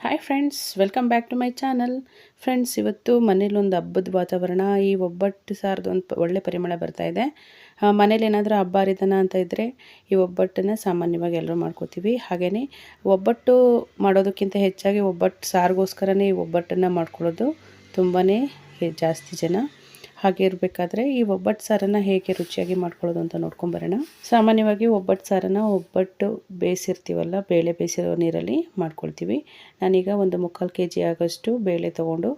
Hi friends welcome back to my channel friends ಇವತ್ತು ಮನೇಲೊಂದು ಹಬ್ಬದ ವಾತಾವರಣ, ಈ ಒಬ್ಬಟ್ಟು ಸಾರ್ದು ಒಂದು ಒಳ್ಳೆ ಪರಿಮಳ ಇದೆ. ಮನೇಲಿ ಏನಾದರೂ ಹಬ್ಬ ಹರಿದನ ಅಂತ ಇದ್ದರೆ ಈ ಒಬ್ಬಟ್ಟನ್ನು ಸಾಮಾನ್ಯವಾಗಿ ಎಲ್ಲರೂ ಮಾಡ್ಕೋತೀವಿ. ಹಾಗೆಯೇ ಒಬ್ಬಟ್ಟು ಮಾಡೋದಕ್ಕಿಂತ ಹೆಚ್ಚಾಗಿ ಒಬ್ಬಟ್ಟು ಸಾರಿಗೋಸ್ಕರನೇ ಈ ಒಬ್ಬಟ್ಟನ್ನು ಮಾಡ್ಕೊಳ್ಳೋದು ತುಂಬಾ ಜಾಸ್ತಿ ಜನ ಹಾಗೆ ಇರಬೇಕಾದ್ರೆ ಈ ಒಬ್ಬಟ್ಟು ಸಾರನ್ನು ಹೇಗೆ ರುಚಿಯಾಗಿ ಮಾಡ್ಕೊಳ್ಳೋದು ಅಂತ ನೋಡ್ಕೊಂಬರೋಣ ಸಾಮಾನ್ಯವಾಗಿ ಒಬ್ಬಟ್ಟು ಸಾರನ್ನು ಒಬ್ಬಟ್ಟು ಬೇಯಿಸಿರ್ತೀವಲ್ಲ, ಬೇಳೆ ಬೇಯಿಸಿರೋ ನೀರಲ್ಲಿ ಮಾಡ್ಕೊಳ್ತೀವಿ. ನಾನೀಗ ಒಂದು ಮುಕ್ಕಾಲು ಕೆ ಜಿ ಆಗೋಷ್ಟು ಬೇಳೆ ತೊಗೊಂಡು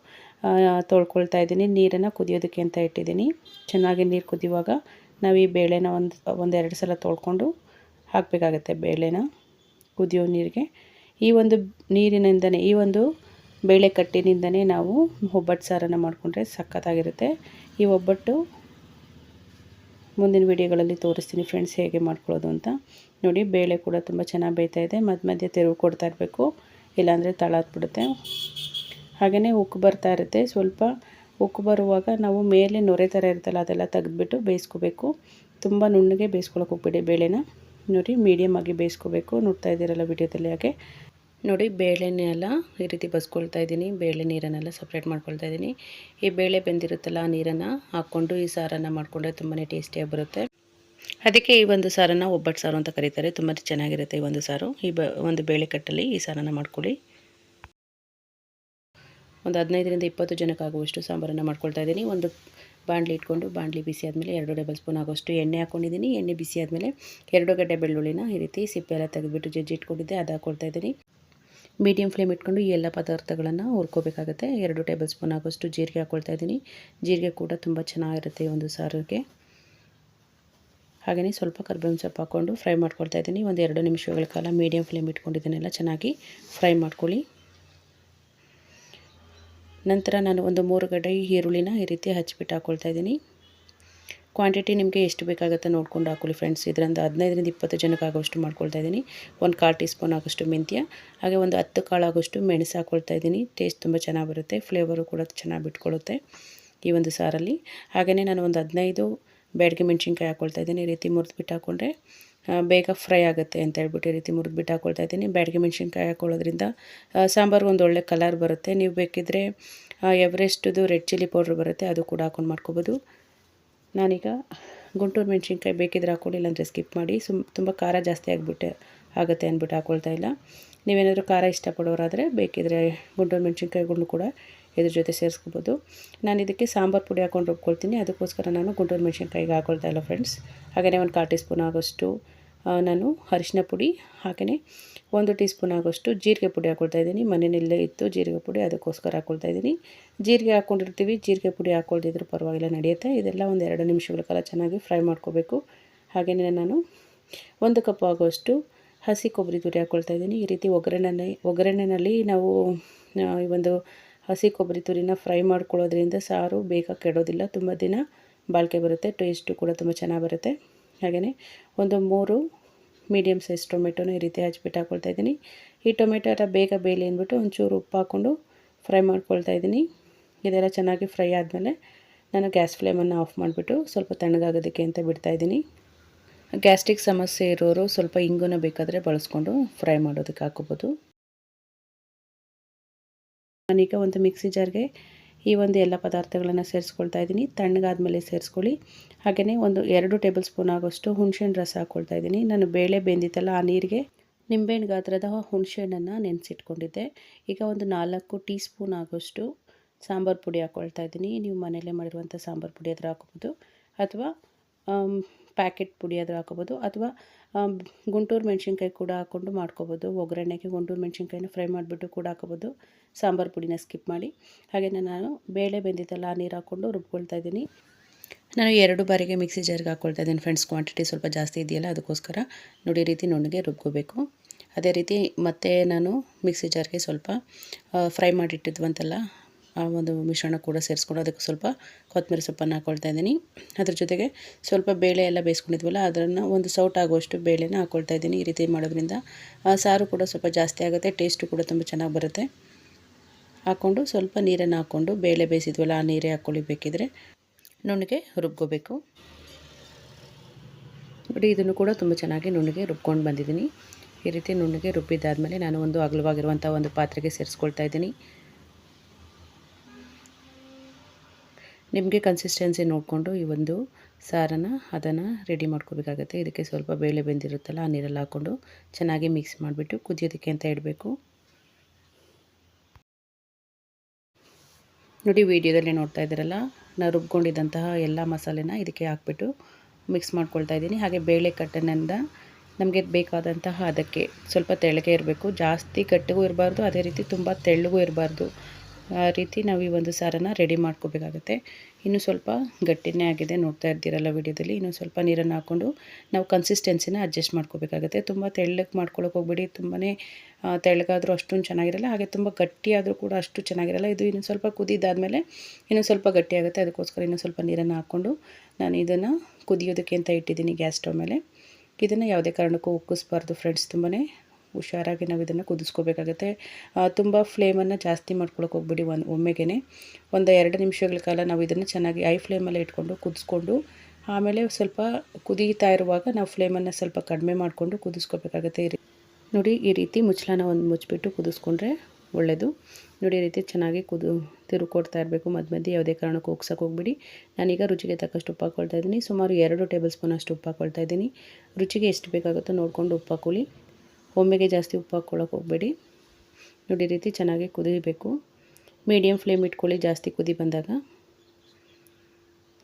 ತೊಳ್ಕೊಳ್ತಾ ಇದ್ದೀನಿ. ನೀರನ್ನು ಕುದಿಯೋದಕ್ಕೆ ಅಂತ ಇಟ್ಟಿದ್ದೀನಿ. ಚೆನ್ನಾಗಿ ನೀರು ಕುದಿಯುವಾಗ ನಾವು ಈ ಬೇಳೆನ ಒಂದು, ಒಂದೆರಡು ಸಲ ತೊಳ್ಕೊಂಡು ಹಾಕಬೇಕಾಗತ್ತೆ ಬೇಳೆನ ಕುದಿಯೋ ನೀರಿಗೆ. ಈ ಒಂದು ನೀರಿನಿಂದನೇ, ಈ ಒಂದು ಬೇಳೆ ಕಟ್ಟಿನಿಂದನೇ ನಾವು ಒಬ್ಬಟ್ಟು ಸಾರನ್ನು ಮಾಡಿಕೊಂಡ್ರೆ ಸಖತ್ತಾಗಿರುತ್ತೆ. ಈ ಒಬ್ಬಟ್ಟು ಮುಂದಿನ ವಿಡಿಯೋಗಳಲ್ಲಿ ತೋರಿಸ್ತೀನಿ ಫ್ರೆಂಡ್ಸ್ ಹೇಗೆ ಮಾಡ್ಕೊಳ್ಳೋದು ಅಂತ. ನೋಡಿ, ಬೇಳೆ ಕೂಡ ತುಂಬ ಚೆನ್ನಾಗಿ ಬೇಯ್ತಾ ಇದೆ. ಮಧ್ಯ ಮಧ್ಯೆ ತೆರವು ಕೊಡ್ತಾ ಇರಬೇಕು. ಇಲ್ಲಾಂದರೆ ತಳಾದ್ಬಿಡುತ್ತೆ. ಹಾಗೆಯೇ ಉಕ್ಕು ಬರ್ತಾ ಇರುತ್ತೆ. ಸ್ವಲ್ಪ ಉಕ್ಕು ಬರುವಾಗ ನಾವು ಮೇಲೆ ನೊರೆ ಥರ ಇರುತ್ತಲ್ಲ, ಅದೆಲ್ಲ ತೆಗೆದ್ಬಿಟ್ಟು ಬೇಯಿಸ್ಕೋಬೇಕು. ತುಂಬ ನುಣ್ಣಗೆ ಬೇಯಿಸ್ಕೊಳಕ್ಕೆ ಹೋಗ್ಬಿಡಿ ಬೇಳೆನ. ನೋಡಿ ಮೀಡಿಯಮ್ ಆಗಿ ಬೇಯಿಸ್ಕೋಬೇಕು. ನೋಡ್ತಾ ಇದ್ದೀರಲ್ಲ ವಿಡಿಯೋದಲ್ಲಿ ಹಾಗೆ. ನೋಡಿ ಬೇಳೆನೆಲ್ಲ ಈ ರೀತಿ ಬಸ್ಕೊಳ್ತಾ ಇದ್ದೀನಿ. ಬೇಳೆ ನೀರನ್ನೆಲ್ಲ ಸಪ್ರೇಟ್ ಮಾಡ್ಕೊಳ್ತಾ ಇದ್ದೀನಿ. ಈ ಬೇಳೆ ಬೆಂದಿರುತ್ತಲ್ಲ ಆ ನೀರನ್ನು ಹಾಕ್ಕೊಂಡು ಈ ಸಾರನ್ನು ಮಾಡಿಕೊಂಡ್ರೆ ತುಂಬಾ ಟೇಸ್ಟಿಯಾಗಿ ಬರುತ್ತೆ. ಅದಕ್ಕೆ ಈ ಒಂದು ಸಾರನ್ನು ಒಬ್ಬಟ್ಟು ಸಾರು ಅಂತ ಕರೀತಾರೆ. ತುಂಬ ಚೆನ್ನಾಗಿರುತ್ತೆ ಈ ಒಂದು ಸಾರು. ಈ ಒಂದು ಬೇಳೆ ಕಟ್ಟಲ್ಲಿ ಈ ಸಾರನ್ನು ಮಾಡ್ಕೊಳ್ಳಿ. ಒಂದು ಹದಿನೈದರಿಂದ ಇಪ್ಪತ್ತು ಜನಕ್ಕಾಗುವಷ್ಟು ಸಾಂಬಾರನ್ನು ಮಾಡ್ಕೊಳ್ತಾ ಇದ್ದೀನಿ. ಒಂದು ಬಾಣಲಿ ಇಟ್ಕೊಂಡು, ಬಾಣಲಿ ಬಿಸಿ ಆದಮೇಲೆ ಎರಡು ಟೇಬಲ್ ಸ್ಪೂನ್ ಆಗೋಷ್ಟು ಎಣ್ಣೆ ಹಾಕ್ಕೊಂಡಿದ್ದೀನಿ ಎಣ್ಣೆ ಬಿಸಿ ಆದಮೇಲೆ ಎರಡು ಗಡ್ಡೆ ಬೆಳ್ಳುಳ್ಳಿನ ಈ ರೀತಿ ಸಿಪ್ಪೆ ಎಲ್ಲ ತೆಗೆದುಬಿಟ್ಟು ಜಜ್ಜಿ ಇಟ್ಕೊಂಡಿದ್ದೆ ಅದು ಹಾಕ್ಕೊಳ್ತಾ ಇದ್ದೀನಿ. ಮೀಡಿಯಮ್ ಫ್ಲೇಮ್ ಇಟ್ಕೊಂಡು ಈ ಎಲ್ಲ ಪದಾರ್ಥಗಳನ್ನು ಹುರ್ಕೋಬೇಕಾಗುತ್ತೆ. ಎರಡು ಟೇಬಲ್ ಸ್ಪೂನ್ ಆಗೋಷ್ಟು ಜೀರಿಗೆ ಹಾಕ್ಕೊಳ್ತಾ ಇದ್ದೀನಿ. ಜೀರಿಗೆ ಕೂಡ ತುಂಬ ಚೆನ್ನಾಗಿರುತ್ತೆ ಒಂದು ಸಾರಿಗೆ. ಹಾಗೆಯೇ ಸ್ವಲ್ಪ ಕರ್ಬೇವಿನ ಸೊಪ್ಪು ಹಾಕ್ಕೊಂಡು ಫ್ರೈ ಮಾಡ್ಕೊಳ್ತಾ ಇದ್ದೀನಿ. ಒಂದು ಎರಡು ನಿಮಿಷಗಳ ಕಾಲ ಮೀಡಿಯಮ್ ಫ್ಲೇಮ್ ಇಟ್ಕೊಂಡಿದ್ದನ್ನೆಲ್ಲ ಚೆನ್ನಾಗಿ ಫ್ರೈ ಮಾಡ್ಕೊಳ್ಳಿ. ನಂತರ ನಾನು ಒಂದು ಮೂರು ಗಡ್ಡೆ ಈರುಳ್ಳಿನ ಈ ರೀತಿ ಹಚ್ಚಿಬಿಟ್ಟು ಹಾಕ್ಕೊಳ್ತಾ ಇದ್ದೀನಿ. ಕ್ವಾಂಟಿಟಿ ನಿಮಗೆ ಎಷ್ಟು ಬೇಕಾಗುತ್ತೆ ನೋಡ್ಕೊಂಡು ಹಾಕೊಳ್ಳಿ ಫ್ರೆಂಡ್ಸ್ ಇದರಿಂದ ಹದಿನೈದರಿಂದ ಇಪ್ಪತ್ತು ಜನಕ್ಕೆ ಆಗೋಷ್ಟು ಮಾಡ್ಕೊಳ್ತಾ ಇದ್ದೀನಿ. ಒಂದು ಕಾಲು ಟೀ ಸ್ಪೂನ್ ಆಗೋಷ್ಟು ಮೆಂತ್ಯ ಹಾಗೆ ಒಂದು ಹತ್ತು ಕಾಳು ಆಗೋಷ್ಟು ಮೆಣಸು ಹಾಕೊಳ್ತಾ ಇದ್ದೀನಿ. ಟೇಸ್ಟ್ ತುಂಬ ಚೆನ್ನಾಗಿ ಬರುತ್ತೆ ಫ್ಲೇವರು ಕೂಡ ಚೆನ್ನಾಗಿ ಬಿಟ್ಕೊಳ್ಳುತ್ತೆ ಈ ಒಂದು ಸಾರಲ್ಲಿ. ಹಾಗೆಯೇ ನಾನು ಒಂದು ಹದಿನೈದು ಬ್ಯಾಡಗೆ ಮೆಣಸಿನ್ಕಾಯಿ ಹಾಕ್ಕೊಳ್ತಾ ಇದ್ದೀನಿ. ಈ ರೀತಿ ಮುರಿದ್ಬಿಟ್ಟು ಹಾಕ್ಕೊಂಡ್ರೆ ಆ, ಬೇಗ ಫ್ರೈ ಆಗುತ್ತೆ ಅಂತ ಹೇಳ್ಬಿಟ್ಟು ಈ ರೀತಿ ಮುರಿದ್ಬಿಟ್ಟು ಹಾಕೊಳ್ತಾ ಇದ್ದೀನಿ. ಬ್ಯಾಡ್ಗೆ ಮೆಣಸಿನ್ಕಾಯಿ ಹಾಕೊಳ್ಳೋದ್ರಿಂದ ಸಾಂಬಾರು ಒಂದು ಒಳ್ಳೆ ಕಲರ್ ಬರುತ್ತೆ. ನೀವು ಬೇಕಿದ್ದರೆ ಎವರೆಸ್ಟ್ದು ರೆಡ್ ಚಿಲ್ಲಿ ಪೌಡ್ರ್ ಬರುತ್ತೆ ಅದು ಕೂಡ ಹಾಕೊಂಡು ಮಾಡ್ಕೋಬೋದು. ನಾನೀಗ ಗುಂಟೂರು ಮೆಣಸಿನ್ಕಾಯಿ ಬೇಕಿದ್ರೆ ಹಾಕ್ಕೊಳ್ಳಿ, ಇಲ್ಲಾಂದರೆ ಸ್ಕಿಪ್ ಮಾಡಿ. ಸುಮ್, ತುಂಬ ಖಾರ ಜಾಸ್ತಿ ಆಗಿಬಿಟ್ಟೆ, ಆಗುತ್ತೆ ಅಂದ್ಬಿಟ್ಟು ಹಾಕ್ಕೊಳ್ತಾ ಇಲ್ಲ. ನೀವೇನಾದರೂ ಖಾರ ಇಷ್ಟಪಡೋರಾದರೆ ಬೇಕಿದ್ರೆ ಗುಂಟೂರು ಮೆಣಸಿನ್ಕಾಯಿಗಳನ್ನು ಕೂಡ ಇದ್ರ ಜೊತೆ ಸೇರಿಸ್ಕೋಬೋದು. ನಾನು ಇದಕ್ಕೆ ಸಾಂಬಾರು ಪುಡಿ ಹಾಕೊಂಡು ರುಬ್ಕೊಳ್ತೀನಿ. ಅದಕ್ಕೋಸ್ಕರ ನಾನು ಗುಂಟೂರು ಮೆಣಸಿನ್ಕಾಯಿಗೆ ಹಾಕ್ಕೊಳ್ತಾ ಇಲ್ಲ ಫ್ರೆಂಡ್ಸ್ ಹಾಗೆಯೇ ಒಂದು ಕಾಲು ಟೀ ಸ್ಪೂನ್ ಆಗೋಷ್ಟು ನಾನು ಅರಿಶಿನ ಪುಡಿ ಹಾಗೆಯೇ ಒಂದು ಟೀ ಸ್ಪೂನ್ ಆಗೋಷ್ಟು ಜೀರಿಗೆ ಪುಡಿ ಹಾಕ್ಕೊಳ್ತಾ ಇದ್ದೀನಿ. ಮನೆಯಲ್ಲೇ ಇತ್ತು ಜೀರಿಗೆ ಪುಡಿ, ಅದಕ್ಕೋಸ್ಕರ ಹಾಕ್ಕೊಳ್ತಾ ಇದ್ದೀನಿ. ಜೀರಿಗೆ ಹಾಕ್ಕೊಂಡಿರ್ತೀವಿ ಜೀರಿಗೆ ಪುಡಿ ಹಾಕ್ಕೊಳ್ದಿದ್ರು ಪರವಾಗಿಲ್ಲ, ನಡೆಯುತ್ತೆ. ಇದೆಲ್ಲ ಒಂದು ಎರಡು ನಿಮಿಷಗಳ ಕಾಲ ಚೆನ್ನಾಗಿ ಫ್ರೈ ಮಾಡ್ಕೋಬೇಕು. ಹಾಗೆಯೇ ನಾನು ಒಂದು ಕಪ್ ಆಗೋಷ್ಟು ಹಸಿ ಕೊಬ್ಬರಿ ತುರಿ ಹಾಕ್ಕೊಳ್ತಾ ಇದ್ದೀನಿ. ಈ ರೀತಿ ಒಗ್ಗರಣೆ ಒಗ್ಗರಣೆಯಲ್ಲಿ ನಾವು ಈ ಒಂದು ಹಸಿ ಕೊಬ್ಬರಿ ತುರಿನ ಫ್ರೈ ಮಾಡ್ಕೊಳ್ಳೋದ್ರಿಂದ ಸಾರು ಬೇಗ ಕೆಡೋದಿಲ್ಲ, ತುಂಬ ದಿನ ಬಾಳಿಕೆ ಬರುತ್ತೆ, ಟೇಸ್ಟು ಕೂಡ ತುಂಬ ಚೆನ್ನಾಗಿ ಬರುತ್ತೆ. ಹಾಗೆಯೇ ಒಂದು ಮೂರು ಮೀಡಿಯಮ್ ಸೈಜ್ ಟೊಮೆಟೊನ ಈ ರೀತಿ ಹಚ್ಬಿಟ್ಟು ಹಾಕ್ಕೊಳ್ತಾ ಇದ್ದೀನಿ. ಈ ಟೊಮೆಟೊ ಎಲ್ಲ ಬೇಗ ಬೇಯಲಿ ಅಂದ್ಬಿಟ್ಟು ಒಂಚೂರು ಉಪ್ಪು ಹಾಕ್ಕೊಂಡು ಫ್ರೈ ಮಾಡ್ಕೊಳ್ತಾ ಇದ್ದೀನಿ. ಇದೆಲ್ಲ ಚೆನ್ನಾಗಿ ಫ್ರೈ ಆದಮೇಲೆ ನಾನು ಗ್ಯಾಸ್ ಫ್ಲೇಮನ್ನು ಆಫ್ ಮಾಡಿಬಿಟ್ಟು ಸ್ವಲ್ಪ ತಣ್ಣಗಾಗೋದಕ್ಕೆ ಅಂತ ಬಿಡ್ತಾ ಇದ್ದೀನಿ. ಗ್ಯಾಸ್ಟ್ರಿಕ್ ಸಮಸ್ಯೆ ಇರೋರು ಸ್ವಲ್ಪ ಇಂಗುನ ಬೇಕಾದರೆ ಬಳಸ್ಕೊಂಡು ಫ್ರೈ ಮಾಡೋದಕ್ಕೆ ಹಾಕೋಬೋದು ನಾನೀಗ ಒಂದು ಮಿಕ್ಸಿ ಜಾರ್ಗೆ ಈ ಒಂದು ಎಲ್ಲ ಪದಾರ್ಥಗಳನ್ನು ಸೇರಿಸ್ಕೊಳ್ತಾ ಇದ್ದೀನಿ. ತಣ್ಣಗಾದ್ಮೇಲೆ ಸೇರಿಸ್ಕೊಳ್ಳಿ. ಹಾಗೆಯೇ ಒಂದು ಎರಡು ಟೇಬಲ್ ಸ್ಪೂನ್ ಆಗೋಷ್ಟು ಹುಣಸೆಹಣ್ಣು ರಸ ಹಾಕ್ಕೊಳ್ತಾ ಇದ್ದೀನಿ. ನಾನು ಬೇಳೆ ಬೆಂದಿತ್ತಲ್ಲ ಆ ನೀರಿಗೆ ನಿಂಬೆಹಣ್ಣು ಗಾತ್ರದ ಹುಣಸೆಹಣ್ಣನ್ನು ನೆನೆಸಿಟ್ಕೊಂಡಿದ್ದೆ. ಈಗ ಒಂದು ನಾಲ್ಕು ಟೀ ಸ್ಪೂನ್ ಆಗೋಷ್ಟು ಸಾಂಬಾರು ಪುಡಿ ಹಾಕ್ಕೊಳ್ತಾ ಇದ್ದೀನಿ. ನೀವು ಮನೆಯಲ್ಲೇ ಮಾಡಿರುವಂಥ ಸಾಂಬಾರು ಪುಡಿ ಹತ್ರ ಹಾಕೋಬೋದು. ಅಥವಾ ಪ್ಯಾಕೆಟ್ ಪುಡಿ ಆದರೂ ಹಾಕೋಬೋದು ಅಥವಾ ಗುಂಟೂರು ಮೆಣಸಿನ್ಕಾಯಿ ಕೂಡ ಹಾಕ್ಕೊಂಡು ಮಾಡ್ಕೋಬೋದು. ಒಗ್ಗರಣೆಗೆ ಗುಂಟೂರು ಮೆಣಸಿನ್ಕಾಯಿನ ಫ್ರೈ ಮಾಡಿಬಿಟ್ಟು ಕೂಡ ಹಾಕೋಬೋದು ಸಾಂಬಾರು ಪುಡಿನ ಸ್ಕಿಪ್ ಮಾಡಿ. ಹಾಗೆಯೇ ನಾನು ಬೇಳೆ ಬೆಂದಿದ್ದಲ್ಲ ಆ ನೀರು ಹಾಕ್ಕೊಂಡು ರುಬ್ಕೊಳ್ತಾ ಇದ್ದೀನಿ. ನಾನು ಎರಡು ಬಾರಿಗೆ ಮಿಕ್ಸಿ ಜಾರ್ಗೆ ಹಾಕ್ಕೊಳ್ತಾ ಇದ್ದೀನಿ ಫ್ರೆಂಡ್ಸ್ ಕ್ವಾಂಟಿಟಿ ಸ್ವಲ್ಪ ಜಾಸ್ತಿ ಇದೆಯಲ್ಲ ಅದಕ್ಕೋಸ್ಕರ ನೋಡಿ ರೀತಿ ನುಣ್ಣಗೆ ರುಬ್ಕೋಬೇಕು. ಅದೇ ರೀತಿ ಮತ್ತೆ ನಾನು ಮಿಕ್ಸಿ ಜಾರ್ಗೆ ಸ್ವಲ್ಪ ಫ್ರೈ ಮಾಡಿಟ್ಟಿದ್ವಂತಲ್ಲ ಆ ಒಂದು ಮಿಶ್ರಣ ಕೂಡ ಸೇರಿಸ್ಕೊಂಡು ಅದಕ್ಕೆ ಸ್ವಲ್ಪ ಕೊತ್ತಂಬರಿ ಸೊಪ್ಪನ್ನು ಹಾಕ್ಕೊಳ್ತಾ ಇದ್ದೀನಿ. ಅದ್ರ ಜೊತೆಗೆ ಸ್ವಲ್ಪ ಬೇಳೆ ಎಲ್ಲ ಬೇಯಿಸ್ಕೊಂಡಿದ್ವಲ್ಲ, ಅದನ್ನು ಒಂದು ಸೌಟ್ ಆಗುವಷ್ಟು ಬೇಳೆನ ಹಾಕ್ಕೊಳ್ತಾ ಇದ್ದೀನಿ ಈ ರೀತಿ ಮಾಡೋದ್ರಿಂದ. ಆ ಸಾರು ಕೂಡ ಸ್ವಲ್ಪ ಜಾಸ್ತಿ ಆಗುತ್ತೆ, ಟೇಸ್ಟು ಕೂಡ ತುಂಬ ಚೆನ್ನಾಗಿ ಬರುತ್ತೆ. ಹಾಕ್ಕೊಂಡು ಸ್ವಲ್ಪ ನೀರನ್ನು ಹಾಕ್ಕೊಂಡು ಬೇಳೆ ಬೇಯಿಸಿದ್ವಲ್ಲ, ಆ ನೀರೇ ಹಾಕ್ಕೊಳ್ಳಿ ಬೇಕಿದ್ರೆ ನುಣ್ಣಗೆ ರುಬ್ಕೋಬೇಕು. ನೋಡಿ, ಇದನ್ನು ಕೂಡ ತುಂಬ ಚೆನ್ನಾಗಿ ನುಣ್ಣಗೆ ರುಬ್ಕೊಂಡು ಬಂದಿದ್ದೀನಿ. ಈ ರೀತಿ ನುಣ್ಣಗೆ ರುಬ್ಬಿದ್ದಾದಮೇಲೆ ನಾನು ಒಂದು ಅಗಲವಾಗಿರುವಂಥ ಒಂದು ಪಾತ್ರೆಗೆ ಸೇರಿಸ್ಕೊಳ್ತಾ ಇದ್ದೀನಿ. ನಿಮಗೆ ಕನ್ಸಿಸ್ಟೆನ್ಸಿ ನೋಡಿಕೊಂಡು ಈ ಒಂದು ಸಾರನ್ನು, ಅದನ್ನು ರೆಡಿ ಮಾಡ್ಕೋಬೇಕಾಗತ್ತೆ. ಇದಕ್ಕೆ ಸ್ವಲ್ಪ ಬೇಳೆ ಬೆಂದಿರುತ್ತಲ್ಲ, ಆ ನೀರಲ್ಲಿ ಹಾಕ್ಕೊಂಡು ಚೆನ್ನಾಗಿ ಮಿಕ್ಸ್ ಮಾಡಿಬಿಟ್ಟು ಕುದಿಯೋದಕ್ಕೆ ಅಂತ ಇಡಬೇಕು ನೋಡಿ, ವಿಡಿಯೋದಲ್ಲಿ ನೋಡ್ತಾ ಇದ್ದೀರಲ್ಲ ನಾನು ರುಬ್ಕೊಂಡಿದ್ದಂತಹ ಎಲ್ಲ ಮಸಾಲೆನ ಇದಕ್ಕೆ ಹಾಕ್ಬಿಟ್ಟು ಮಿಕ್ಸ್ ಮಾಡ್ಕೊಳ್ತಾ ಇದ್ದೀನಿ. ಹಾಗೆ ಬೇಳೆ ಕಟ್ಟನಿಂದ ನಮಗೆ ಬೇಕಾದಂತಹ ಅದಕ್ಕೆ ಸ್ವಲ್ಪ ತೆಳ್ಳಗೆ ಇರಬೇಕು. ಜಾಸ್ತಿ ಗಟ್ಟಿಗೂ ಇರಬಾರ್ದು, ಅದೇ ರೀತಿ ತುಂಬ ತೆಳ್ಳಗೂ ಇರಬಾರ್ದು. ಆ ರೀತಿ ನಾವು ಈ ಒಂದು ಸಾರನ್ನು ರೆಡಿ ಮಾಡ್ಕೋಬೇಕಾಗುತ್ತೆ. ಇನ್ನು ಸ್ವಲ್ಪ ಗಟ್ಟಿನೇ ಆಗಿದೆ, ನೋಡ್ತಾ ಇರ್ತೀರಲ್ಲ ವಿಡಿಯೋದಲ್ಲಿ. ಇನ್ನು ಸ್ವಲ್ಪ ನೀರನ್ನು ಹಾಕ್ಕೊಂಡು ನಾವು ಕನ್ಸಿಸ್ಟೆನ್ಸಿನ ಅಡ್ಜಸ್ಟ್ ಮಾಡ್ಕೋಬೇಕಾಗುತ್ತೆ. ತುಂಬ ತೆಳ್ಳಗೆ ಮಾಡ್ಕೊಳಕ್ಕೆ ಹೋಗ್ಬಿಡಿ. ತುಂಬಾ ತೆಳ್ಳಗಾದರೂ ಅಷ್ಟೊಂದು ಚೆನ್ನಾಗಿರಲ್ಲ. ಹಾಗೆ ತುಂಬ ಗಟ್ಟಿಯಾದರೂ ಕೂಡ ಅಷ್ಟು ಚೆನ್ನಾಗಿರಲ್ಲ. ಇದು ಇನ್ನೊಂದು ಸ್ವಲ್ಪ ಕುದಿದಾದಮೇಲೆ ಇನ್ನೂ ಸ್ವಲ್ಪ ಗಟ್ಟಿಯಾಗುತ್ತೆ. ಅದಕ್ಕೋಸ್ಕರ ಇನ್ನೂ ಸ್ವಲ್ಪ ನೀರನ್ನು ಹಾಕ್ಕೊಂಡು ನಾನು ಇದನ್ನು ಕುದಿಯೋದಕ್ಕೆ ಅಂತ ಇಟ್ಟಿದ್ದೀನಿ ಗ್ಯಾಸ್ ಸ್ಟವ್ ಮೇಲೆ. ಇದನ್ನು ಯಾವುದೇ ಕಾರಣಕ್ಕೂ ಉಕ್ಕಿಸ್ಬಾರ್ದು ಫ್ರೆಂಡ್ಸ್ ತುಂಬಾ ಹುಷಾರಾಗಿ ನಾವು ಇದನ್ನು ಕುದಿಸ್ಕೋಬೇಕಾಗುತ್ತೆ. ತುಂಬ ಫ್ಲೇಮನ್ನು ಜಾಸ್ತಿ ಮಾಡ್ಕೊಳಕ್ಕೆ ಹೋಗ್ಬಿಡಿ ಒಂದು ಒಮ್ಮೆಗೆ ಒಂದು ಎರಡು ನಿಮಿಷಗಳ ಕಾಲ ನಾವು ಇದನ್ನು ಚೆನ್ನಾಗಿ ಐ ಫ್ಲೇಮಲ್ಲಿ ಇಟ್ಕೊಂಡು ಕುದಿಸ್ಕೊಂಡು, ಆಮೇಲೆ ಸ್ವಲ್ಪ ಕುದೀತಾ ಇರುವಾಗ ನಾವು ಫ್ಲೇಮನ್ನು ಸ್ವಲ್ಪ ಕಡಿಮೆ ಮಾಡಿಕೊಂಡು ಕುದಿಸ್ಕೋಬೇಕಾಗತ್ತೆ. ನೋಡಿ, ಈ ರೀತಿ ಮುಚ್ಚಳನ ಒಂದು ಮುಚ್ಚಿಬಿಟ್ಟು ಕುದಿಸ್ಕೊಂಡ್ರೆ ಒಳ್ಳೆಯದು ನೋಡಿ, ಈ ರೀತಿ ಚೆನ್ನಾಗಿ ಕುದು ತಿರುಕೊಡ್ತಾ ಇರಬೇಕು. ಮಧ್ಯ ಮಧ್ಯೆ ಯಾವುದೇ ಕಾರಣಕ್ಕೂ ಹೋಗ್ಸೋಕೆ ಹೋಗ್ಬಿಡಿ. ನಾನೀಗ ರುಚಿಗೆ ತಕ್ಕಷ್ಟು ಉಪ್ಪು ಹಾಕ್ಕೊಳ್ತಾ ಇದ್ದೀನಿ. ಸುಮಾರು ಎರಡು ಟೇಬಲ್ ಸ್ಪೂನ್ ಅಷ್ಟು ಉಪ್ಪು ಹಾಕ್ಕೊಳ್ತಾ ಇದ್ದೀನಿ. ರುಚಿಗೆ ಎಷ್ಟು ಬೇಕಾಗುತ್ತೋ ನೋಡಿಕೊಂಡು ಉಪ್ಪು ಹಾಕೊಳ್ಳಿ. ಒಮ್ಮೆಗೆ ಜಾಸ್ತಿ ಉಪ್ಪು ಹಾಕ್ಕೊಳ್ಳೋಕೆ ಹೋಗಬೇಡಿ. ನೋಡಿ ರೀತಿ ಚೆನ್ನಾಗಿ ಕುದಿಬೇಕು. ಮೀಡಿಯಮ್ ಫ್ಲೇಮ್ ಇಟ್ಕೊಳ್ಳಿ, ಜಾಸ್ತಿ ಕುದಿ ಬಂದಾಗ.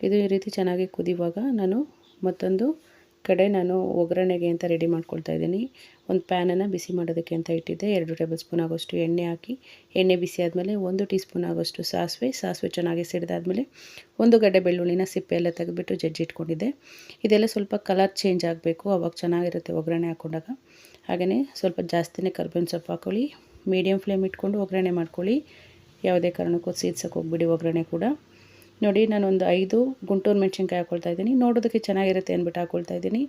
ಇದು ಈ ರೀತಿ ಚೆನ್ನಾಗಿ ಕುದಿಯುವಾಗ ನಾನು ಮತ್ತೊಂದು ಕಡೆ ನಾನು ಒಗ್ಗರಣೆಗೆ ಅಂತ ರೆಡಿ ಮಾಡ್ಕೊಳ್ತಾ ಇದ್ದೀನಿ. ಒಂದು ಪ್ಯಾನನ್ನು ಬಿಸಿ ಮಾಡೋದಕ್ಕೆ ಅಂತ ಇಟ್ಟಿದ್ದೆ. ಎರಡು ಟೇಬಲ್ ಸ್ಪೂನ್ ಆಗೋಷ್ಟು ಎಣ್ಣೆ ಹಾಕಿ, ಎಣ್ಣೆ ಬಿಸಿ ಆದಮೇಲೆ ಒಂದು ಟೀ ಸ್ಪೂನ್ ಆಗೋಷ್ಟು ಸಾಸಿವೆ. ಸಾಸಿವೆ ಚೆನ್ನಾಗಿ ಸಿಡಿದಾದ್ಮೇಲೆ ಒಂದು ಗಡ್ಡೆ ಬೆಳ್ಳುಳ್ಳಿನ ಸಿಪ್ಪೆ ಎಲ್ಲ ತೆಗೆದುಬಿಟ್ಟು ಜಜ್ಜಿ ಇಟ್ಕೊಂಡಿದ್ದೆ. ಇದೆಲ್ಲ ಸ್ವಲ್ಪ ಕಲರ್ ಚೇಂಜ್ ಆಗಬೇಕು, ಅವಾಗ ಚೆನ್ನಾಗಿರುತ್ತೆ ಒಗ್ಗರಣೆ ಹಾಕ್ಕೊಂಡಾಗ ಹಾಗೆಯೇ ಸ್ವಲ್ಪ ಜಾಸ್ತಿನೇ ಕರ್ಬೇವಿನ ಸೊಪ್ಪು ಹಾಕ್ಕೊಳ್ಳಿ ಮೀಡಿಯಮ್ ಫ್ಲೇಮ್ ಇಟ್ಕೊಂಡು ಒಗ್ಗರಣೆ ಮಾಡ್ಕೊಳ್ಳಿ. ಯಾವುದೇ ಕಾರಣಕ್ಕೂ ಸೀದ್ಸಕ್ಕೆ ಹೋಗ್ಬಿಡಿ ಒಗ್ಗರಣೆ ಕೂಡ. ನೋಡಿ, ನಾನೊಂದು ಐದು ಗುಂಟೂರು ಮೆಣಸಿನ್ಕಾಯಿ ಹಾಕ್ಕೊಳ್ತಾ ಇದ್ದೀನಿ. ನೋಡೋದಕ್ಕೆ ಚೆನ್ನಾಗಿರುತ್ತೆ ಅಂದ್ಬಿಟ್ಟು ಹಾಕ್ಕೊಳ್ತಾ ಇದ್ದೀನಿ.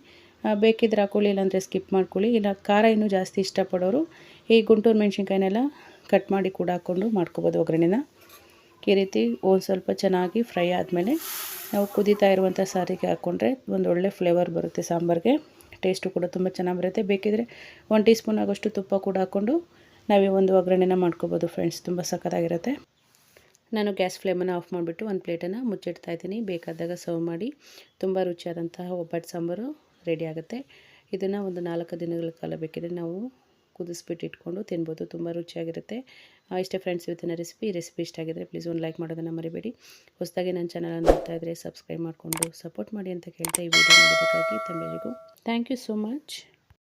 ಬೇಕಿದ್ರೆ ಹಾಕೊಳ್ಳಿ, ಇಲ್ಲಾಂದರೆ ಸ್ಕಿಪ್ ಮಾಡ್ಕೊಳ್ಳಿ. ಇಲ್ಲ, ಖಾರ ಇನ್ನೂ ಜಾಸ್ತಿ ಇಷ್ಟಪಡೋರು ಈ ಗುಂಟೂರು ಮೆಣಸಿನ್ಕಾಯಿನೆಲ್ಲ ಕಟ್ ಮಾಡಿ ಕೂಡ ಹಾಕ್ಕೊಂಡು ಮಾಡ್ಕೊಬೋದು ಒಗ್ಗರಣೆನ. ಈ ರೀತಿ ಒಂದು ಸ್ವಲ್ಪ ಚೆನ್ನಾಗಿ ಫ್ರೈ ಆದಮೇಲೆ ನಾವು ಕುದೀತಾ ಇರುವಂಥ ಸಾರಿಗೆ ಹಾಕ್ಕೊಂಡ್ರೆ ಒಂದು ಒಳ್ಳೆ ಫ್ಲೇವರ್ ಬರುತ್ತೆ ಸಾಂಬಾರಿಗೆ. ಟೇಸ್ಟು ಕೂಡ ತುಂಬ ಚೆನ್ನಾಗಿ ಬರುತ್ತೆ. ಬೇಕಿದ್ರೆ ಒನ್ ಟೀ ಸ್ಪೂನ್ ಆಗೋಷ್ಟು ತುಪ್ಪ ಕೂಡ ಹಾಕ್ಕೊಂಡು ನಾವೇ ಒಂದು ಒಗ್ಗರಣೆನ ಮಾಡ್ಕೋಬೋದು ಫ್ರೆಂಡ್ಸ್ ತುಂಬ ಸಖತ್ತಾಗಿರುತ್ತೆ. ನಾನು ಗ್ಯಾಸ್ ಫ್ಲೇಮನ್ನು ಆಫ್ ಮಾಡಿಬಿಟ್ಟು ಒಂದು ಪ್ಲೇಟನ್ನು ಮುಚ್ಚಿಡ್ತಾ ಇದ್ದೀನಿ. ಬೇಕಾದಾಗ ಸರ್ವ್ ಮಾಡಿ ತುಂಬ ರುಚಿಯಾದಂತಹ ಒಬ್ಬಟ್ಟು ಸಾಂಬಾರು ರೆಡಿ ಆಗುತ್ತೆ. ಇದನ್ನು ಒಂದು ನಾಲ್ಕು ದಿನಗಳ ಕಾಲ ಬೇಕಿದ್ರೆ ನಾವು ಕುದಿಸ್ಬಿಟ್ಟು ಇಟ್ಕೊಂಡು ತಿನ್ಬೋದು. ತುಂಬ ರುಚಿಯಾಗಿರುತ್ತೆ. ಇಷ್ಟೇ ಫ್ರೆಂಡ್ಸ್ ಇವತ್ತಿನ ರೆಸಿಪಿ ರೆಸಿಪಿ ಇಷ್ಟ ಆಗಿದ್ರೆ ಪ್ಲೀಸ್ ಒಂದು ಲೈಕ್ ಮಾಡೋದನ್ನು ಮರಿಬೇಡಿ. ಹೊಸದಾಗಿ ನನ್ನ ಚಾನಲನ್ನು ನೋಡ್ತಾ ಇದ್ದರೆ ಸಬ್ಸ್ಕ್ರೈಬ್ ಮಾಡಿಕೊಂಡು ಸಪೋರ್ಟ್ ಮಾಡಿ ಅಂತ ಕೇಳ್ತಾ ಈ ವಿಡಿಯೋ ನೋಡೋದಕ್ಕಾಗಿ ತಮ್ಮೆಲ್ಲರಿಗೂ ಥ್ಯಾಂಕ್ ಯು ಸೋ ಮಚ್